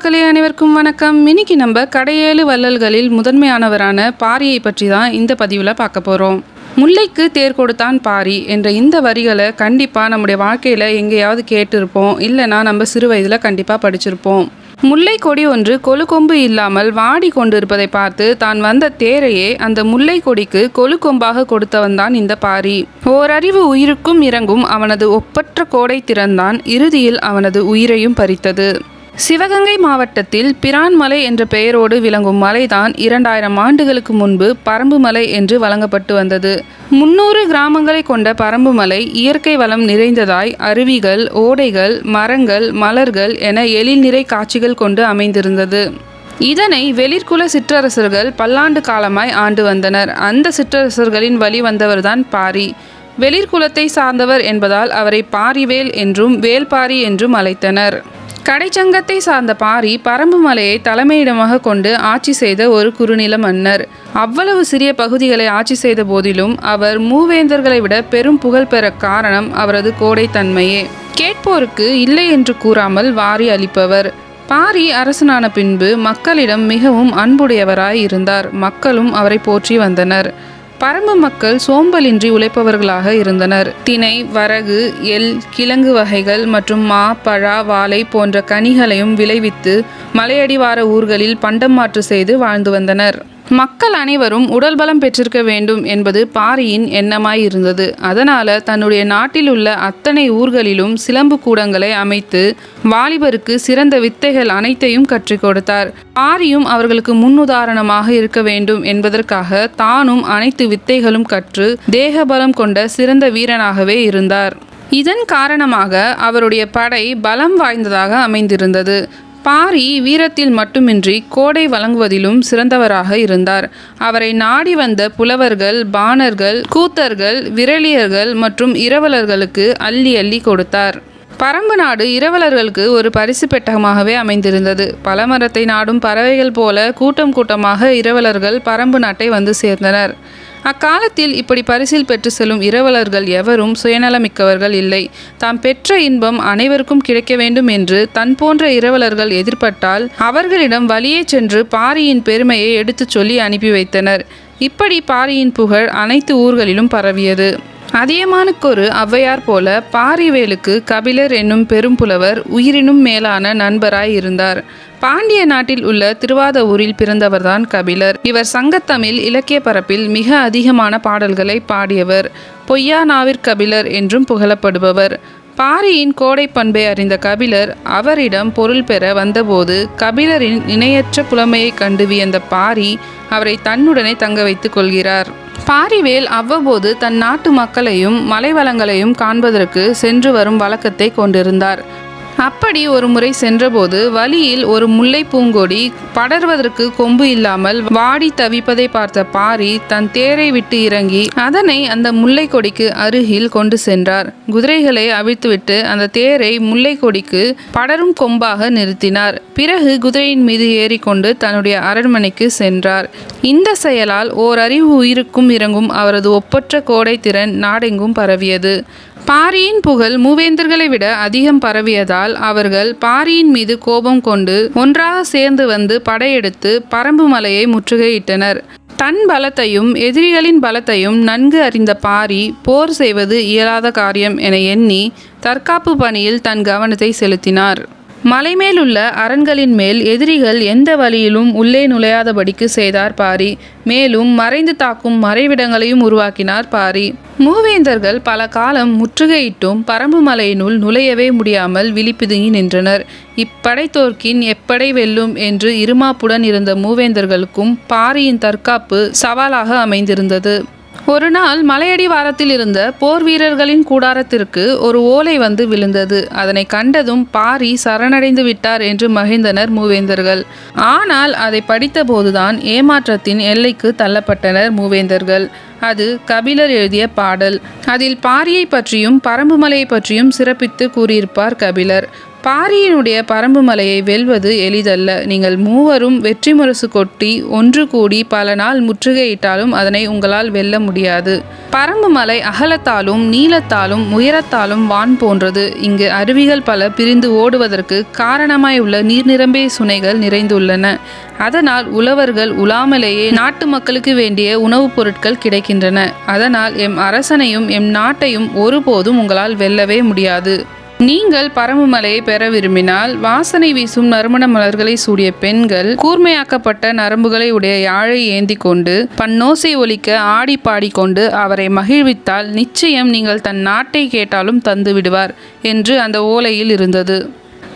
மக்களே அனைவருக்கும் வணக்கம். இன்னைக்கு நம்ம கடையேழு வள்ளல்களில் முதன்மையானவரான பாரியை பற்றி தான் இந்த பதிவில் பார்க்க போகிறோம் முல்லைக்கு தேர் கொடுத்தான் பாரி என்ற இந்த வரிகளை கண்டிப்பாக நம்முடைய வாழ்க்கையில் எங்கேயாவது கேட்டிருப்போம். இல்லைனா நம்ம சிறு வயதில் கண்டிப்பாக படிச்சிருப்போம். முல்லை கொடி ஒன்று கொழுக்கொம்பு இல்லாமல் வாடி கொண்டிருப்பதை பார்த்து தான் வந்த தேரையே அந்த முல்லை கொடிக்கு கொழு கொம்பாக கொடுத்தவன் தான் இந்த பாரி. ஓரறிவு உயிருக்கும் இறங்கும் அவனது ஒப்பற்ற கோடை திறன்தான் இறுதியில் அவனது உயிரையும் பறித்தது. சிவகங்கை மாவட்டத்தில் பிரான்மலை என்ற பெயரோடு விளங்கும் மலைதான் இரண்டாயிரம் ஆண்டுகளுக்கு முன்பு பரம்பு மலை என்று வழங்கப்பட்டு வந்தது. முன்னூறு கிராமங்களை கொண்ட பரம்பு மலை இயற்கை வளம் நிறைந்ததாய் அருவிகள் ஓடைகள் மரங்கள் மலர்கள் என எழில் நிறை காட்சிகள் கொண்டு அமைந்திருந்தது. இதனை வெளிர்குல சிற்றரசர்கள் பல்லாண்டு காலமாய் ஆண்டு வந்தனர். அந்த சிற்றரசர்களின் வழி வந்தவர்தான் பாரி. வெளிர்குலத்தை சார்ந்தவர் என்பதால் அவரை பாரிவேல் என்றும் வேல்பாரி என்றும் அழைத்தனர். கடைச்சங்கத்தை சார்ந்த பாரி பரம்பு மலையை தலைமையிடமாக கொண்டு ஆட்சி செய்த ஒரு குறுநில மன்னர். அவ்வளவு சிறிய பகுதிகளை ஆட்சி செய்த போதிலும் அவர் மூவேந்தர்களை விட பெரும் புகழ் பெற காரணம் அவரது கோடைத்தன்மையே. கேட்போருக்கு இல்லை என்று கூறாமல் வாரி அளிப்பவர். பாரி அரசனான பின்பு மக்களிடம் மிகவும் அன்புடையவராய் இருந்தார். மக்களும் அவரை போற்றி வந்தனர். பரம்பு மக்கள் சோம்பலின்றி உழைப்பவர்களாக இருந்தனர். தினை வரகு எல் கிழங்கு வகைகள் மற்றும் மா பழா வாழை போன்ற கனிகளையும் விளைவித்து மலையடிவார ஊர்களில் பண்டம் மாற்று செய்து வாழ்ந்து வந்தனர். மக்கள் அனைவரும் உடல் பலம் பெற்றிருக்க வேண்டும் என்பது பாரியின் எண்ணமாய் இருந்தது அதனால தன்னுடைய நாட்டில் உள்ள அத்தனை ஊர்களிலும் சிலம்பு கூடங்களை அமைத்து வாலிபருக்கு சிறந்த வித்தைகள் அனைத்தையும் கற்றுக் கொடுத்தார். பாரியும் அவர்களுக்கு முன்னுதாரணமாக இருக்க வேண்டும் என்பதற்காக தானும் அனைத்து வித்தைகளும் கற்று தேகபலம் கொண்ட சிறந்த வீரனாகவே இருந்தார். இதன் காரணமாக அவருடைய படை பலம் வாய்ந்ததாக அமைந்திருந்தது. பாரி வீரத்தில் மட்டுமின்றி கோடை வழங்குவதிலும் சிறந்தவராக இருந்தார். அவரை நாடி வந்த புலவர்கள் பாணர்கள் கூத்தர்கள் விரலியர்கள் மற்றும் இரவலர்களுக்கு அள்ளி அள்ளி கொடுத்தார். பரம்பு நாடு இரவலர்களுக்கு ஒரு பரிசு பெட்டகமாகவே அமைந்திருந்தது. பலமரத்தை நாடும் பறவைகள் போல கூட்டம் கூட்டமாக இரவலர்கள் பரம்பு நாட்டை வந்து சேர்ந்தனர். அக்காலத்தில் இப்படி பரிசில் பெற்று செல்லும் இரவலர்கள் எவரும் சுயநலமிக்கவர்கள் இல்லை. தாம் பெற்ற இன்பம் அனைவருக்கும் கிடைக்க வேண்டும் என்று தன் போன்ற இரவலர்கள் எதிர்பட்டால் அவர்களிடம் வழியே சென்று பாரியின் பெருமையை எடுத்துச் சொல்லி அனுப்பி வைத்தனர். இப்படி பாரியின் புகழ் அனைத்து ஊர்களிலும் பரவியது. அதியமானுக்கொரு ஔவையார் போல பாரிவேலுக்கு கபிலர் என்னும் பெரும் புலவர் உயிரினும் மேலான நண்பராய் இருந்தார். பாண்டிய நாட்டில் உள்ள திருவாத ஊரில் பிறந்தவர்தான் கபிலர். இவர் சங்கத்தமிழ் இலக்கிய பரப்பில் மிக அதிகமான பாடல்களை பாடியவர். பொய்யானாவிற்கபிலர் கபிலர் என்றும் புகழப்படுபவர். பாரியின் கோடை பண்பை அறிந்த கபிலர் அவரிடம் பொருள் பெற வந்தபோது கபிலரின் இணையற்ற புலமையை கண்டு வியந்த பாரி அவரை தன்னுடனே தங்க வைத்துக் கொள்கிறார். பாரிவேல் அவ்வப்போது தன் நாட்டு மக்களையும் மலைவளங்களையும் காண்பதற்கு சென்று வரும் வழக்கத்தை கொண்டிருந்தார். அப்படி ஒரு முறை சென்றபோது வழியில் ஒரு முல்லை பூங்கொடி படர்வதற்கு கொம்பு இல்லாமல் வாடி தவிப்பதை பார்த்த பாரி தன் தேரை விட்டு இறங்கி அதனை அந்த முல்லை கொடிக்கு அருகில் கொண்டு சென்றார். குதிரைகளை அவிழ்த்துவிட்டு அந்த தேரை முல்லை கொடிக்கு படரும் கொம்பாக நிறுத்தினார். பிறகு குதிரையின் மீது ஏறிக்கொண்டு தன்னுடைய அரண்மனைக்கு சென்றார். இந்த செயலால் ஓர் அறிவு உயிருக்கும் இறங்கும் அவரது ஒப்பற்ற கோடை திறன் நாடெங்கும் பரவியது. பாரியின் புகழ் மூவேந்தர்களை விட அதிகம் பரவியதால் அவர்கள் பாரியின் மீது கோபம் கொண்டு ஒன்றாக சேர்ந்து வந்து படையெடுத்து பரம்பு மலையை முற்றுகையிட்டனர். தன் பலத்தையும் எதிரிகளின் பலத்தையும் நன்கு அறிந்த பாரி போர் செய்வது இயலாத காரியம் என எண்ணி தற்காப்பு பணியில் தன் கவனத்தை செலுத்தினார். மலைமேலுள்ள அரண்களின் மேல் எதிரிகள் எந்த வழியிலும் உள்ளே நுழையாதபடிக்கு செய்தார் பாரி. மேலும் மறைந்து தாக்கும் மறைவிடங்களையும் உருவாக்கினார் பாரி. மூவேந்தர்கள் பல காலம் முற்றுகையிட்டும் பரம்பு மலையினுள் நுழையவே முடியாமல் விழிப்பிதுங்கி நின்றனர். இப்படைத்தோர்க்கின் எப்படை வெல்லும் என்று இருமாப்புடன் இருந்த மூவேந்தர்களுக்கும் பாரியின் தற்காப்பு சவாலாக அமைந்திருந்தது. ஒரு நாள் மலையடி வாரத்தில் இருந்த போர் வீரர்களின் கூடாரத்திற்கு ஒரு ஓலை வந்து விழுந்தது. அதனை கண்டதும் பாரி சரணடைந்து விட்டார் என்று மகிழ்ந்தனர் மூவேந்தர்கள். ஆனால் அதை படித்தபோதுதான் ஏமாற்றத்தின் எல்லைக்கு தள்ளப்பட்டனர் மூவேந்தர்கள். அது கபிலர் எழுதிய பாடல். அதில் பாரியை பற்றியும் பரம்புமலையை பற்றியும் சிறப்பித்து கூறியிருப்பார் கபிலர். பாரியினுடைய பரம்பு மலையை வெல்வது எளிதல்ல. நீங்கள் மூவரும் வெற்றி முரசு கொட்டி ஒன்று கூடி பல நாள் முற்றுகையிட்டாலும் அதனை உங்களால் வெல்ல முடியாது. பரம்பு மலை அகலத்தாலும் நீளத்தாலும் உயரத்தாலும் வான் போன்றது. இங்கு அருவிகள் பல பிரிந்து ஓடுவதற்கு காரணமாய் உள்ள நீர் நிரம்பிய சுனைகள் நிறைந்துள்ளன. அதனால் உழவர்கள் உலாமலேயே நாட்டு மக்களுக்கு வேண்டிய உணவுப் பொருட்கள் கிடைக்கின்றன. அதனால் எம் அரசனையும் எம் நாட்டையும் ஒருபோதும் உங்களால் வெல்லவே முடியாது. நீங்கள் பரமமலையை பெற விரும்பினால் வாசனை வீசும் நறுமண மலர்களை சூடிய பெண்கள் கூர்மையாக்கப்பட்ட நரம்புகளை உடைய யாழை ஏந்தி கொண்டு பன்னோசை ஒலிக்க ஆடி பாடிக்கொண்டு அவரை மகிழ்வித்தால் நிச்சயம் நீங்கள் தன் நாட்டை கேட்டாலும் தந்து விடுவார் என்று அந்த ஓலையில் இருந்தது.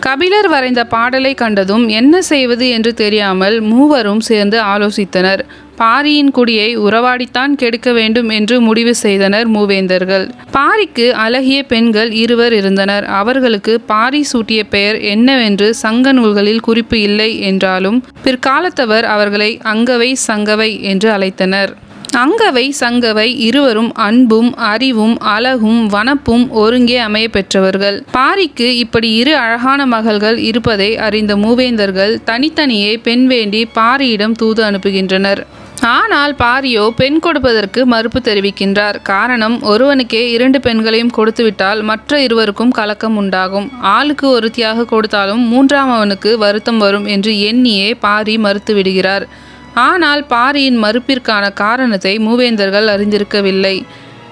கபிலர் வரைந்த பாடலை கண்டதும் என்ன செய்வது என்று தெரியாமல் மூவரும் சேர்ந்து ஆலோசித்தனர். பாரியின் குடியை உறவாடித்தான் கெடுக்க வேண்டும் என்று முடிவு செய்தனர் மூவேந்தர்கள். பாரிக்கு அழகிய பெண்கள் இருவர் இருந்தனர். அவர்களுக்கு பாரி சூட்டிய பெயர் என்னவென்று சங்க நூல்களில் குறிப்பு இல்லை என்றாலும் பிற்காலத்தவர் அவர்களை அங்கவை சங்கவை என்று அழைத்தனர். அங்கவை சங்கவை இருவரும் அன்பும் அறிவும் அழகும் வனப்பும் ஒருங்கே அமைய பெற்றவர்கள். பாரிக்கு இப்படி இரு அழகான மகள்கள் இருப்பதை அறிந்த மூவேந்தர்கள் தனித்தனியே பெண் வேண்டி பாரியிடம் தூது அனுப்புகின்றனர். ஆனால் பாரியோ பெண் கொடுப்பதற்கு மறுப்பு தெரிவிக்கின்றார். காரணம் ஒருவனுக்கே இரண்டு பெண்களையும் கொடுத்துவிட்டால் மற்ற இருவருக்கும் கலக்கம் உண்டாகும். ஆளுக்கு ஒருத்தியாக கொடுத்தாலும் மூன்றாம் அவனுக்கு வருத்தம் வரும் என்று எண்ணியே பாரி மறுத்துவிடுகிறார். ஆனால் பாரியின் மறுப்பிற்கான காரணத்தை மூவேந்தர்கள் அறிந்திருக்கவில்லை.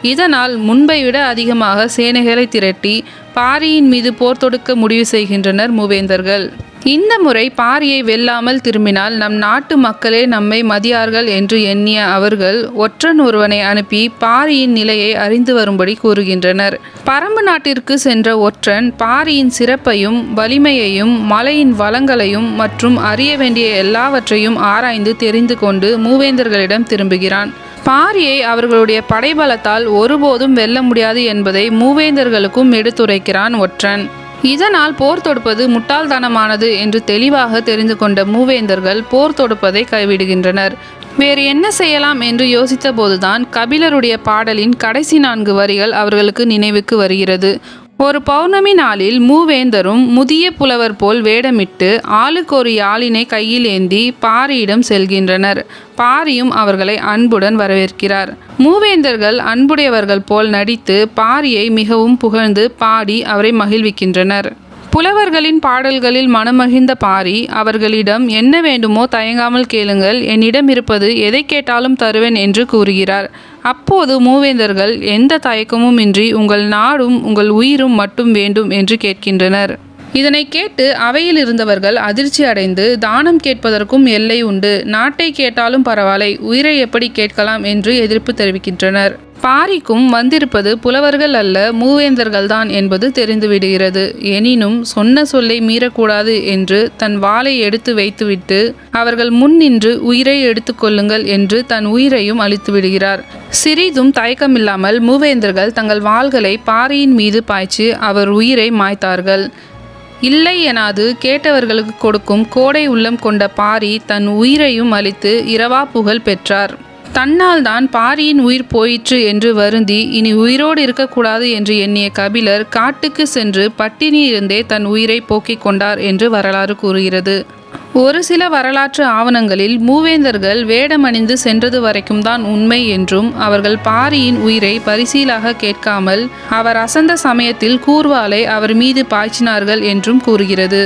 இதனால் முன்பை விட அதிகமாக சேனைகளை திரட்டி பாரியின் மீது போர் தொடுக்க முடிவு செய்கின்றனர் மூவேந்தர்கள். இந்த முறை பாரியை வெல்லாமல் திரும்பினால் நம் நாட்டு மக்களே நம்மை மதியார்கள் என்று எண்ணிய அவர்கள் ஒற்றன் ஒருவனை அனுப்பி பாரியின் நிலையை அறிந்து வரும்படி கூறுகின்றனர். பரம்பு நாட்டிற்கு சென்ற ஒற்றன் பாரியின் சிறப்பையும் வலிமையையும் மலையின் வளங்களையும் மற்றும் அறிய வேண்டிய எல்லாவற்றையும் ஆராய்ந்து தெரிந்து கொண்டு மூவேந்தர்களிடம் திரும்புகிறான். பாரியை அவர்களுடைய படைபலத்தால் ஒருபோதும் வெல்ல முடியாது என்பதை மூவேந்தர்களுக்கும் எடுத்துரைக்கிறான் ஒற்றன். இதனால் போர் தொடுப்பது முட்டாள்தனமானது என்று தெளிவாக தெரிந்து கொண்ட மூவேந்தர்கள் போர் தொடுப்பதை கைவிடுகின்றனர். வேறு என்ன செய்யலாம் என்று யோசித்த போதுதான் கபிலருடைய பாடலின் கடைசி நான்கு வரிகள் அவர்களுக்கு நினைவுக்கு வருகிறது. ஒரு பௌர்ணமி நாளில் மூவேந்தரும் முதிய புலவர் போல் வேடமிட்டு ஆளுக்கு ஒரு யாழினை கையில் ஏந்தி பாரியிடம் செல்கின்றனர். பாரியும் அவர்களை அன்புடன் வரவேற்கிறார். மூவேந்தர்கள் அன்புடையவர்கள் போல் நடித்து பாரியை மிகவும் புகழ்ந்து பாடி அவரை மகிழ்விக்கின்றனர். புலவர்களின் பாடல்களில் மனமகிழ்ந்த பாரி அவர்களிடம் என்ன வேண்டுமோ தயங்காமல் கேளுங்கள் என்னிடம் இருப்பது எதை கேட்டாலும் தருவேன் என்று கூறுகிறார். அப்போது மூவேந்தர்கள் எந்த தயக்கமும் இன்றி உங்கள் நாடும் உங்கள் உயிரும் மட்டும் வேண்டும் என்று கேட்கின்றனர். இதனை கேட்டு அவையில் இருந்தவர்கள் அதிர்ச்சி அடைந்து தானம் கேட்பதற்கும் எல்லை உண்டு. நாட்டை கேட்டாலும் பரவாயில்லை. உயிரை எப்படி கேட்கலாம்? என்று எதிர்ப்பு தெரிவிக்கின்றனர். பாரிக்கும் வந்திருப்பது புலவர்கள் அல்ல மூவேந்தர்கள்தான் என்பது தெரிந்துவிடுகிறது எனினும் சொன்ன சொல்லை மீறக்கூடாது என்று தன் வாளை எடுத்து வைத்துவிட்டு அவர்கள் முன் நின்று உயிரை எடுத்துக்கொள்ளுங்கள் என்று தன் உயிரையும் அளித்து விடுகிறார். சிறிதும் தயக்கமில்லாமல் மூவேந்தர்கள் தங்கள் வாள்களை பாரியின் மீது பாய்ச்சி அவர் உயிரை மாய்த்தார்கள். இல்லை எனாது கேட்டவர்களுக்கு கொடுக்கும் கோடை உள்ளம் கொண்ட பாரி தன் உயிரையும் அளித்து இரவா புகழ் பெற்றார். தன்னால் தான் பாரியின் உயிர் போயிற்று என்று வருந்தி இனி உயிரோடு இருக்கக்கூடாது என்று எண்ணிய கபிலர் காட்டுக்கு சென்று பட்டினி இருந்தே தன் உயிரை போக்கிக் கொண்டார் என்று வரலாறு கூறுகிறது. ஒரு சில வரலாற்று ஆவணங்களில் மூவேந்தர்கள் வேடமணிந்து சென்றது வரைக்கும் தான் உண்மை என்றும் அவர்கள் பாரியின் உயிரை பரிசீலாக கேட்காமல் அவர் அசந்த சமயத்தில் கூர்வாலை அவர் மீது பாய்ச்சினார்கள் என்றும் கூறுகிறது.